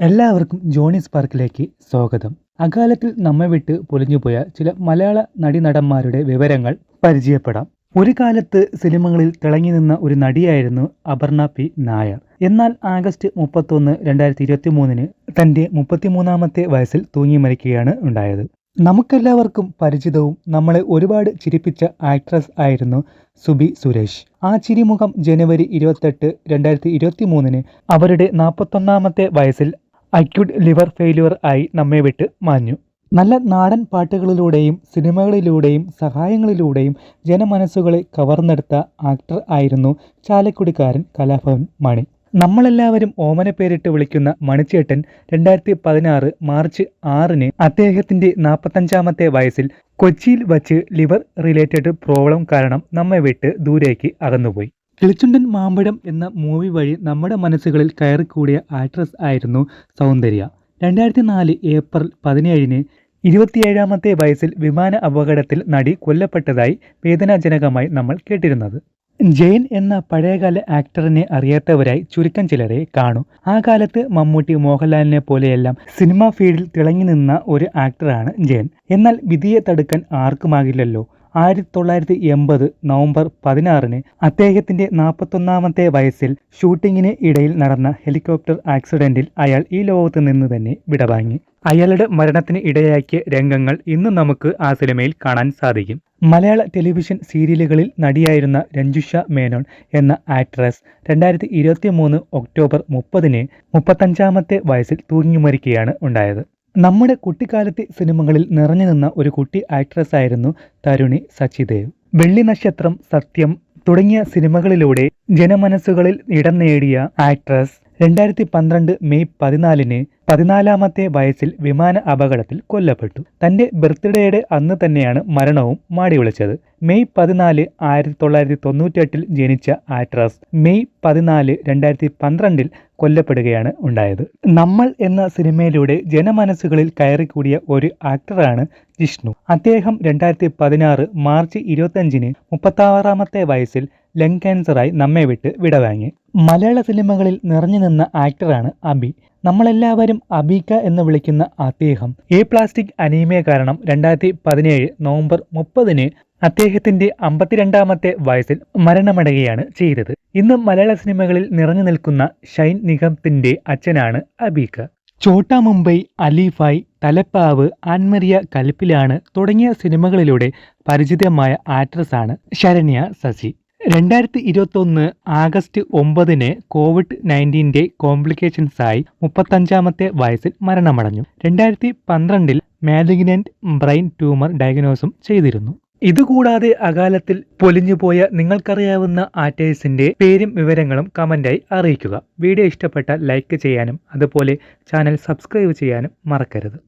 എല്ലാവർക്കും ജോണി സ്പാർക്കിലേക്ക് സ്വാഗതം. അകാലത്തിൽ നമ്മെ വിട്ട് പൊലിഞ്ഞുപോയ ചില മലയാള നടീനടന്മാരുടെ വിവരങ്ങൾ പരിചയപ്പെടാം. ഒരു കാലത്ത് സിനിമകളിൽ തിളങ്ങി നിന്ന ഒരു നടിയായിരുന്നു അപർണ പി. നായർ. എന്നാൽ ആഗസ്റ്റ് മുപ്പത്തൊന്ന് രണ്ടായിരത്തി ഇരുപത്തി മൂന്നിന് തന്റെ മുപ്പത്തിമൂന്നാമത്തെ വയസ്സിൽ തൂങ്ങി മരിക്കുകയാണ് ഉണ്ടായത്. നമുക്കെല്ലാവർക്കും പരിചിതവും നമ്മളെ ഒരുപാട് ചിരിപ്പിച്ച ആക്ട്രസ് ആയിരുന്നു സുബി സുരേഷ്. ആ ചിരിമുഖം ജനുവരി ഇരുപത്തെട്ട് രണ്ടായിരത്തി ഇരുപത്തി മൂന്നിന് അവരുടെ നാൽപ്പത്തൊന്നാമത്തെ വയസ്സിൽ അക്യൂട്ട് ലിവർ ഫെയിലുവർ ആയി നമ്മെ വിട്ട് മാഞ്ഞു. നല്ല നാടൻ പാട്ടുകളിലൂടെയും സിനിമകളിലൂടെയും സഹായങ്ങളിലൂടെയും ജനമനസ്സുകളെ കവർന്നെടുത്ത ആക്ടർ ആയിരുന്നു ചാലക്കുടിക്കാരൻ കലാഭവൻ മണി. നമ്മളെല്ലാവരും ഓമന പേരിട്ട് വിളിക്കുന്ന മണിച്ചേട്ടൻ രണ്ടായിരത്തി പതിനാറ് മാർച്ച് ആറിന് അദ്ദേഹത്തിന്റെ നാൽപ്പത്തഞ്ചാമത്തെ വയസ്സിൽ കൊച്ചിയിൽ വച്ച് ലിവർ റിലേറ്റഡ് പ്രോബ്ലം കാരണം നമ്മെ വിട്ട് ദൂരേക്ക് അകന്നുപോയി. കിളിച്ചുണ്ടൻ മാമ്പഴം എന്ന മൂവി വഴി നമ്മുടെ മനസ്സുകളിൽ കയറിക്കൂടിയ ആക്ട്രസ് ആയിരുന്നു സൗന്ദര്യ. രണ്ടായിരത്തി നാല് ഏപ്രിൽ പതിനേഴിന് ഇരുപത്തിയേഴാമത്തെ വയസ്സിൽ വിമാന അപകടത്തിൽ നടി കൊല്ലപ്പെട്ടതായി വേദനാജനകമായി നമ്മൾ കേട്ടിരുന്നത്. ജെയിൻ എന്ന പഴയകാല ആക്ടറിനെ അറിയാത്തവരായി ചുരുക്കം ചിലരെ കാണൂ. ആ കാലത്ത് മമ്മൂട്ടി മോഹൻലാലിനെ പോലെയെല്ലാം സിനിമാ ഫീൽഡിൽ തിളങ്ങി നിന്ന ഒരു ആക്ടറാണ് ജെയിൻ. എന്നാൽ വിധിയെ തടുക്കാൻ ആർക്കുമാകില്ലല്ലോ. ആയിരത്തി തൊള്ളായിരത്തി എൺപത് നവംബർ പതിനാറിന് അദ്ദേഹത്തിന്റെ നാൽപ്പത്തൊന്നാമത്തെ വയസ്സിൽ ഷൂട്ടിങ്ങിന് ഇടയിൽ നടന്ന ഹെലികോപ്റ്റർ ആക്സിഡന്റിൽ അയാൾ ഈ ലോകത്ത് നിന്ന് തന്നെ വിടവാങ്ങി. അയാളുടെ മരണത്തിന് ഇടയാക്കിയ രംഗങ്ങൾ ഇന്ന് നമുക്ക് ആ സിനിമയിൽ കാണാൻ സാധിക്കും. മലയാള ടെലിവിഷൻ സീരിയലുകളിൽ നടിയായിരുന്ന രഞ്ജുഷ മേനോൻ എന്ന ആക്ട്രസ് രണ്ടായിരത്തി ഇരുപത്തി മൂന്ന് ഒക്ടോബർ മുപ്പതിന് മുപ്പത്തഞ്ചാമത്തെ വയസ്സിൽ തൂങ്ങി മരിക്കുകയാണ് ഉണ്ടായത്. നമ്മുടെ കുട്ടിക്കാലത്തെ സിനിമകളിൽ നിറഞ്ഞു നിന്ന ഒരു കുട്ടി ആക്ട്രസ് ആയിരുന്നു തരുണി സച്ചിദേവ്. വെള്ളി നക്ഷത്രം സത്യം തുടങ്ങിയ സിനിമകളിലൂടെ ജനമനസ്സുകളിൽ ഇടം നേടിയ ആക്ട്രസ് രണ്ടായിരത്തി പന്ത്രണ്ട് മെയ് പതിനാലിന് പതിനാലാമത്തെ വയസ്സിൽ വിമാന അപകടത്തിൽ കൊല്ലപ്പെട്ടു. തന്റെ ബർത്ത്ഡേയുടെ അന്ന് തന്നെയാണ് മരണവും മാടി വിളിച്ചത് മെയ് പതിനാല് ആയിരത്തി തൊള്ളായിരത്തി തൊണ്ണൂറ്റെട്ടിൽ ജനിച്ച ആക്ട്രസ് മെയ് പതിനാല് രണ്ടായിരത്തി പന്ത്രണ്ടിൽ കൊല്ലപ്പെടുകയാണ് ഉണ്ടായത്. നമ്മൾ എന്ന സിനിമയിലൂടെ ജനമനസ്സുകളിൽ കയറിക്കൂടിയ ഒരു ആക്ടറാണ് ജിഷ്ണു. അദ്ദേഹം രണ്ടായിരത്തി പതിനാറ് മാർച്ച് ഇരുപത്തഞ്ചിന് മുപ്പത്താറാമത്തെ വയസ്സിൽ ലങ് ക്യാൻസറായി നമ്മെ വിട്ട് വിടവാങ്ങി. മലയാള സിനിമകളിൽ നിറഞ്ഞു നിന്ന ആക്ടറാണ് അബി. നമ്മളെല്ലാവരും അബീക്ക എന്ന് വിളിക്കുന്ന അദ്ദേഹം. എ പ്ലാസ്റ്റിക് അനീമിയ കാരണം രണ്ടായിരത്തി പതിനേഴ് നവംബർ മുപ്പതിന് അദ്ദേഹത്തിന്റെ അമ്പത്തിരണ്ടാമത്തെ വയസ്സിൽ മരണമടയുകയാണ് ചെയ്തത്. ഇന്ന് മലയാള സിനിമകളിൽ നിറഞ്ഞു നിൽക്കുന്ന ഷൈൻ നിഗത്തിന്റെ അച്ഛനാണ് അബീക്ക ചോട്ട മുംബൈ അലിഫായ് തലപ്പാവ് ആൻമരിയ കലിപ്പിലാണ് തുടങ്ങിയ സിനിമകളിലൂടെ പരിചിതമായ ആണ് ശരണ്യ ശശി രണ്ടായിരത്തി ഇരുപത്തൊന്ന് ആഗസ്റ്റ് ഒമ്പതിന് കോവിഡ് നയന്റീന്റെ കോംപ്ലിക്കേഷൻസായി മുപ്പത്തഞ്ചാമത്തെ വയസ്സിൽ മരണമടഞ്ഞു. രണ്ടായിരത്തി പന്ത്രണ്ടിൽ മാലിഗ്നന്റ് ബ്രെയിൻ ട്യൂമർ ഡയഗ്നോസും ചെയ്തിരുന്നു. ഇതുകൂടാതെ അകാലത്തിൽ പൊലിഞ്ഞുപോയ നിങ്ങൾക്കറിയാവുന്ന ആർട്ടിസ്റ്റിന്റെ പേരും വിവരങ്ങളും കമന്റായി അറിയിക്കുക. വീഡിയോ ഇഷ്ടപ്പെട്ടാൽ ലൈക്ക് ചെയ്യാനും അതുപോലെ ചാനൽ സബ്സ്ക്രൈബ് ചെയ്യാനും മറക്കരുത്.